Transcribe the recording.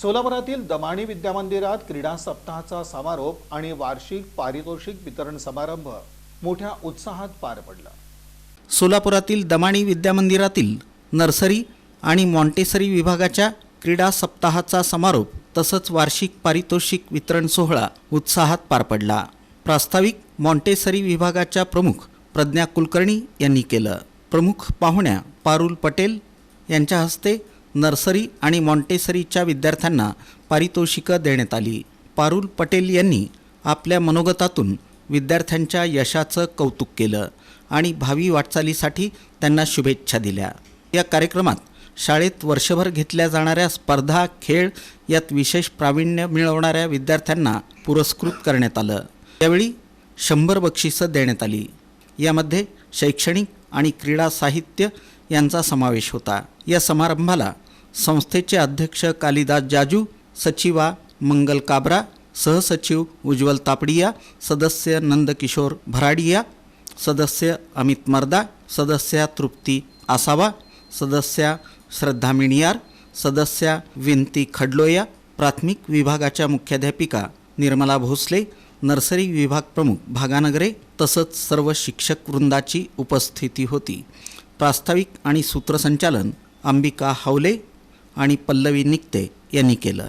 सोलापुरातील दमाणी विद्यामंदिरात क्रीडा सप्ताहाचा समारोप आणि वार्षिक पारितोषिक वितरण समारंभ मोठ्या उत्साहात पार पडला. सोलापुरातील दमाणी विद्यामंदिरातील नर्सरी आणि मॉन्टेसरी विभागाच्या क्रीडा सप्ताहाचा समारोप तसंच वार्षिक पारितोषिक वितरण सोहळा उत्साहात पार पडला. प्रास्ताविक मॉन्टेसरी विभागाच्या प्रमुख प्रज्ञा कुलकर्णी यांनी केलं. प्रमुख पाहुण्या पारुल पटेल यांच्या हस्ते नर्सरी आणि मॉन्टेसरीच्या विद्यार्थ्यांना पारितोषिकं देण्यात आली. पारुल पटेल यांनी आपल्या मनोगतातून विद्यार्थ्यांच्या यशाचं कौतुक केलं आणि भावी वाटचालीसाठी त्यांना शुभेच्छा दिल्या. या कार्यक्रमात शाळेत वर्षभर घेतल्या जाणाऱ्या स्पर्धा खेळ यात विशेष प्रावीण्य मिळवणाऱ्या विद्यार्थ्यांना पुरस्कृत करण्यात आलं. यावेळी शंभर बक्षिसं देण्यात आली. यामध्ये शैक्षणिक आणि क्रीडा साहित्य यांचा समावेश होता. या समारंभाला संस्थेचे अध्यक्ष कालिदास जाजू सचिवा मंगल काबरा सहसचिव उज्ज्वल तापडिया सदस्य नंदकिशोर भराडिया सदस्य अमित मर्दा सदस्या तृप्ती आसावा सदस्या श्रद्धा मिणियार सदस्या विनती खडलोया प्राथमिक विभागाच्या मुख्याध्यापिका निर्मला भोसले नर्सरी विभाग प्रमुख भागानगरे तसंच सर्व शिक्षक वृंदाची उपस्थिती होती. प्रास्ताविक आणि सूत्रसंचालन अंबिका हावले आणि पल्लवी निकते यांनी केलं.